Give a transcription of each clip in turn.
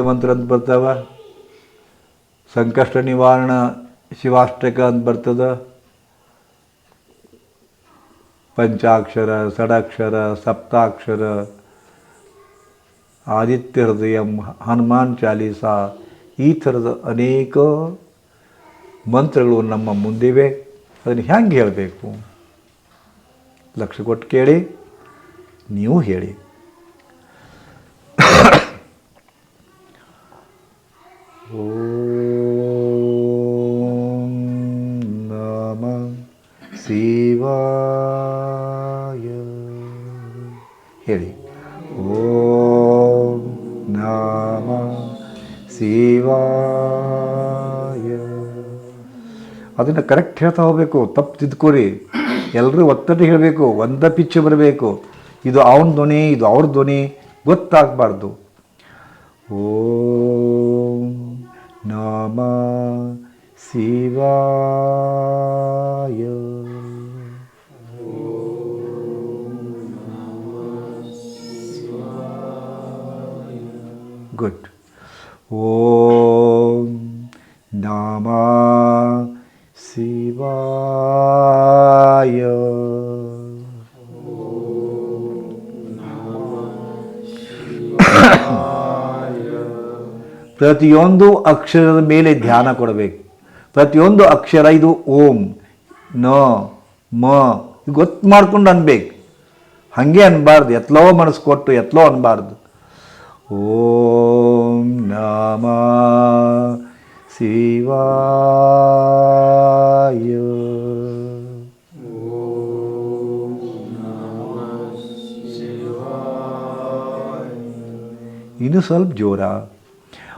ಮಂತ್ರ ಅಂತ ಬರ್ತಾವ. ಸಂಕಷ್ಟ ನಿವಾರಣ ಶಿವಾಷ್ಟಕ ಅಂತ ಬರ್ತದ. ಪಂಚಾಕ್ಷರ, ಷಡಾಕ್ಷರ, ಸಪ್ತಾಕ್ಷರ, ಆದಿತ್ಯ ಹೃದಯ, ಹನುಮಾನ್ ಚಾಲೀಸ, ಈ ಥರದ ಅನೇಕ ಮಂತ್ರಗಳು ನಮ್ಮ ಮುಂದಿವೆ. ಅದನ್ನು ಹ್ಯಾಂಗೆ ಹೇಳಬೇಕು? ಲಕ್ಷ ಕೊಟ್ಟು ಕೇಳಿ, ನೀವು ಹೇಳಿ. ಓಂ ನಮ ಶಿವಾಯ ಹೇಳಿ. ಓಂ ನಮ ಶಿವಾಯ। ಅದನ್ನು ಕರೆಕ್ಟ್ ಹೇಳ್ತಾ ಹೋಗಬೇಕು. ತಪ್ಪು ತಿದ್ಕೋರಿ. ಎಲ್ಲರೂ ಒತ್ತಡ ಹೇಳಬೇಕು. ಒಂದ ಪಿಚ್ಚು ಬರಬೇಕು. ಇದು ಅವನ ಧ್ವನಿ, ಇದು ಅವ್ರ ಧ್ವನಿ. ಗೊತ್ತಾಗಬಾರ್ದು. ಓಂ ನಮ ಶಿವಾಯ ಗುಡ್ ಓಂ ನಮ ಶಿವಾಯ ಪ್ರತಿಯೊಂದು ಅಕ್ಷರದ ಮೇಲೆ ಧ್ಯಾನ ಕೊಡಬೇಕು. ಪ್ರತಿಯೊಂದು ಅಕ್ಷರ ಇದು ಓಂ, ನ, ಮ ಗೊತ್ತು ಮಾಡ್ಕೊಂಡು ಅನ್ಬೇಕು. ಹಾಗೆ ಅನ್ಬಾರ್ದು, ಎತ್ಲೋ ಮನಸ್ಸು ಕೊಟ್ಟು ಎತ್ಲೋ ಅನ್ಬಾರ್ದು. ಓಂ ನಮ ಶಿವಾಯ. ಇನ್ನು ಸ್ವಲ್ಪ ಜೋರ.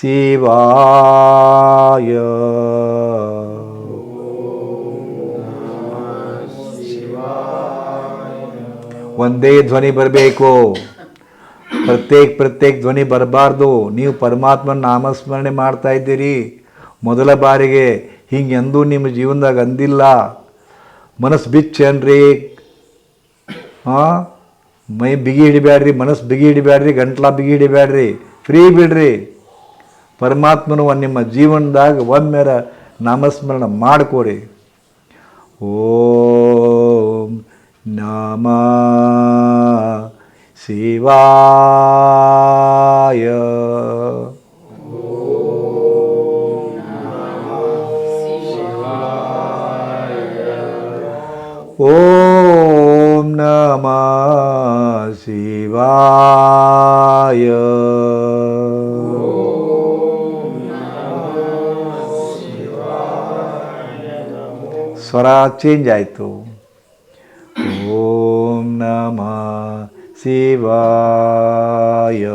ಶಿವಾಯ ಒಂದೇ ಧ್ವನಿ ಬರಬೇಕು. ಪ್ರತ್ಯೇಕ ಪ್ರತ್ಯೇಕ ಧ್ವನಿ ಬರಬಾರ್ದು. ನೀವು ಪರಮಾತ್ಮನ ನಾಮಸ್ಮರಣೆ ಮಾಡ್ತಾ ಇದ್ದೀರಿ. ಮೊದಲ ಬಾರಿಗೆ ಹಿಂಗೆಂದೂ ನಿಮ್ಮ ಜೀವನದಾಗ ಅಂದಿಲ್ಲ. ಮನಸ್ಸು ಬಿಚ್ಚೇನ್ರಿ ಹಾಂ ಮೈ ಬಿಗಿ ಹಿಡಿಬ್ಯಾಡ್ರಿ ಮನಸ್ಸು ಬಿಗಿ ಹಿಡಿಬ್ಯಾಡ್ರಿ ಗಂಟ್ಲ ಬಿಗಿ ಹಿಡಿಬ್ಯಾಡ್ರಿ ಫ್ರೀ ಬಿಡ್ರಿ. ಪರಮಾತ್ಮನು ನಿಮ್ಮ ಜೀವನದಾಗ ಒಮ್ಮೆರ ನಾಮಸ್ಮರಣ ಮಾಡಿಕೊಡಿ ಓಂ ನಮ. ಶಿವಾಯ ಚೇಂಜ್ ಆಯಿತು. ಓಂ ನಮ ಶಿವಾಯ.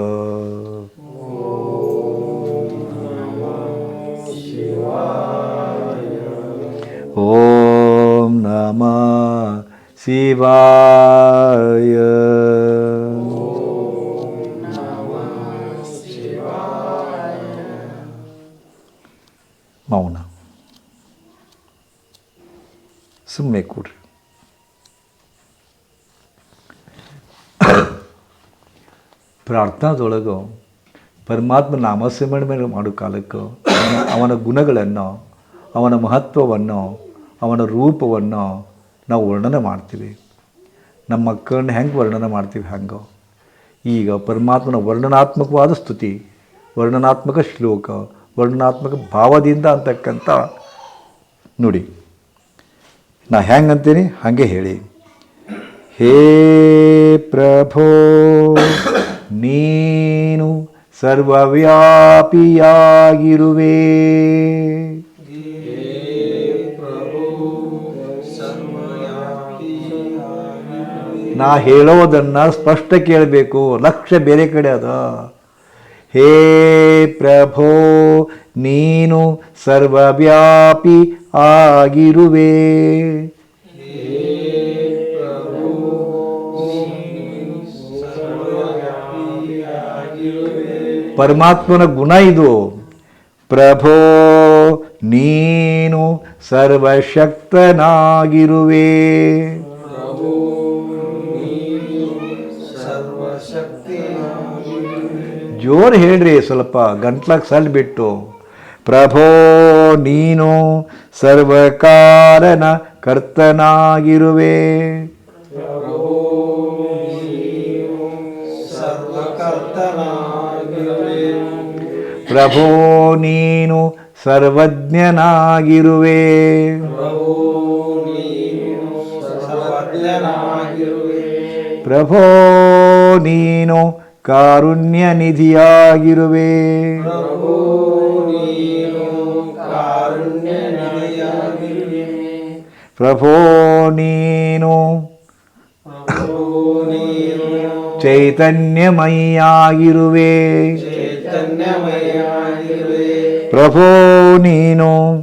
ಓಂ ನಮ ಶಿವಾಯ. ಪ್ರಾರ್ಥನಾದೊಳಗೆ ಪರಮಾತ್ಮ ನಾಮಸ್ಮರಣೆ ಮಾಡೋ ಕಾಲಕ್ಕೆ ಅವನ ಗುಣಗಳನ್ನು, ಅವನ ಮಹತ್ವವನ್ನು, ಅವನ ರೂಪವನ್ನು ನಾವು ವರ್ಣನೆ ಮಾಡ್ತೀವಿ. ನಮ್ಮ ಮಕ್ಕಳನ್ನ ಹೆಂಗೆ ವರ್ಣನೆ ಮಾಡ್ತೀವಿ ಹಂಗೆ? ಈಗ ಪರಮಾತ್ಮನ ವರ್ಣನಾತ್ಮಕವಾದ ಸ್ತುತಿ, ವರ್ಣನಾತ್ಮಕ ಶ್ಲೋಕ, ವರ್ಣನಾತ್ಮಕ ಭಾವದಿಂದ ಅಂತಕ್ಕಂಥ ನುಡಿ. ನಾ ಹೆಂಗೆ ಅಂತೀನಿ ಹಾಗೆ ಹೇಳಿ. ಹೇ ಪ್ರಭೋ ನೀನು ಸರ್ವವ್ಯಾಪಿಯಾಗಿರುವೆ. ನಾ ಹೇಳೋದನ್ನು ಸ್ಪಷ್ಟ ಕೇಳಬೇಕು ಲಕ್ಷ್ಯ ಬೇರೆ ಕಡೆ ಅದ. ಹೇ ಪ್ರಭೋ, ನೀನು ಸರ್ವವ್ಯಾಪಿ ಆಗಿರುವೆ. ಪರಮಾತ್ಮನ ಗುಣ ಇದು. ಪ್ರಭೋ ನೀನು ಸರ್ವಶಕ್ತನಾಗಿರುವೆ. ಜೋರು ಹೇಳ್ರಿ ಸ್ವಲ್ಪ ಗಂಟ್ಲಾಗ ಸಲ್ ಬಿಟ್ಟು ಪ್ರಭೋ ನೀನು ಸರ್ವಕಾರನ ಕರ್ತನಾಗಿರುವೆ. ಪ್ರಭೋ ನೀನು ಸರ್ವಜ್ಞನಾಗಿರುವೆ. ಪ್ರಭೋ ನೀನು ಕಾರುಣ್ಯ ನಿಧಿಯಾಗಿರುವೆ ಪ್ರಭೋ ನೀನು ಚೈತನ್ಯಮಯಿಯಾಗಿರುವೆ. ಪ್ರಭೋ ನೀನು.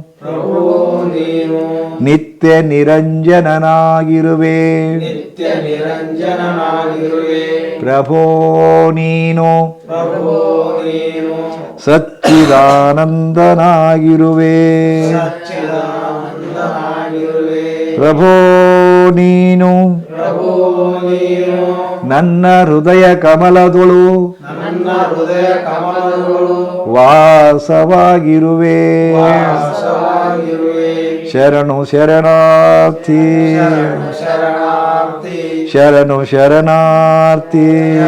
ನಿತ್ಯ ನಿರಂಜನನಾಗಿರುವೆ. ನಿತ್ಯ ನಿರಂಜನನಾಗಿರುವೆ ಪ್ರಭೋ ನೀನು. ಪ್ರಭೋ ನೀನು ಸಚ್ಚಿದಾನಂದನಾಗಿರುವೆ ಸಚ್ಚಿದಾನಂದನಾಗಿರುವೆ. ಪ್ರಭೋ ನೀನು. ನನ್ನ ಹೃದಯ ಕಮಲದೊಳು. ವಾಸವಾಗಿರುವೆ. ಶರಣು ಶರಣಾರ್ಥಿ. ಶರಣು ಶರಣಾರ್ಥಿ.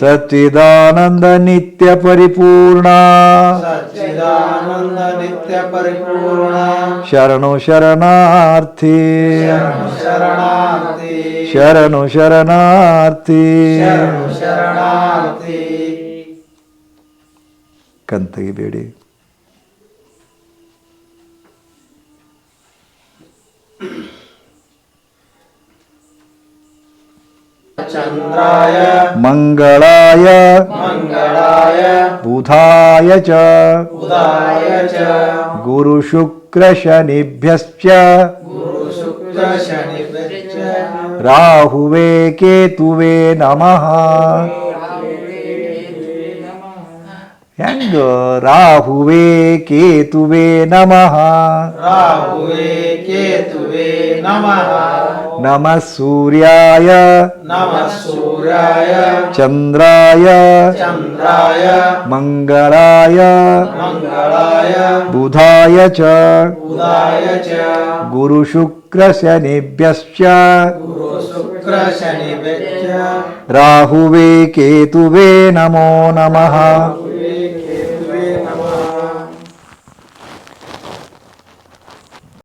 ಸಚ್ಚಿದಾನಂದ ನಿತ್ಯ ಪರಿಪೂರ್ಣ. ಸಚ್ಚಿದಾನಂದ ನಿತ್ಯ ಪರಿಪೂರ್ಣ. ಶರಣು ಶರಣಾರ್ಥಿ. ಶರಣಾರ್ಥಿ. ಶರಣು ಶರಣಾರ್ಥಿ. ಶರಣು ಶರಣಾರ್ಥಿ. ಕಂತಗಿಬೇಡಿ चंद्राय मंगलाय। मंगलाय। बुधाय च। बुधाय च। गुरुशुक्रशनिभ्यश्च। गुरुशुक्रशनिभ्यश्च। राहुवे केतुवे नमः। ಹೆಂಗ ರಾಹುವೇ ಕೇತುವೆ ನಮಃ ರಾಹುವೇ ಕೇತುವೆ ನಮಃ ನಮಃ ಸೂರ್ಯಾಯ ನಮಃ ಸೂರ್ಯಾಯ ಚಂದ್ರಾಯ ಚಂದ್ರಾಯ ಮಂಗಳಾಯ ಮಂಗಳಾಯ ಬುಧಾಯ ಚ ಉದಾಯ ಚ ಗುರು ಶುಕ್ರ शुक्रशनिभ्यश्च। राहुवे केतुवे नमो नमः।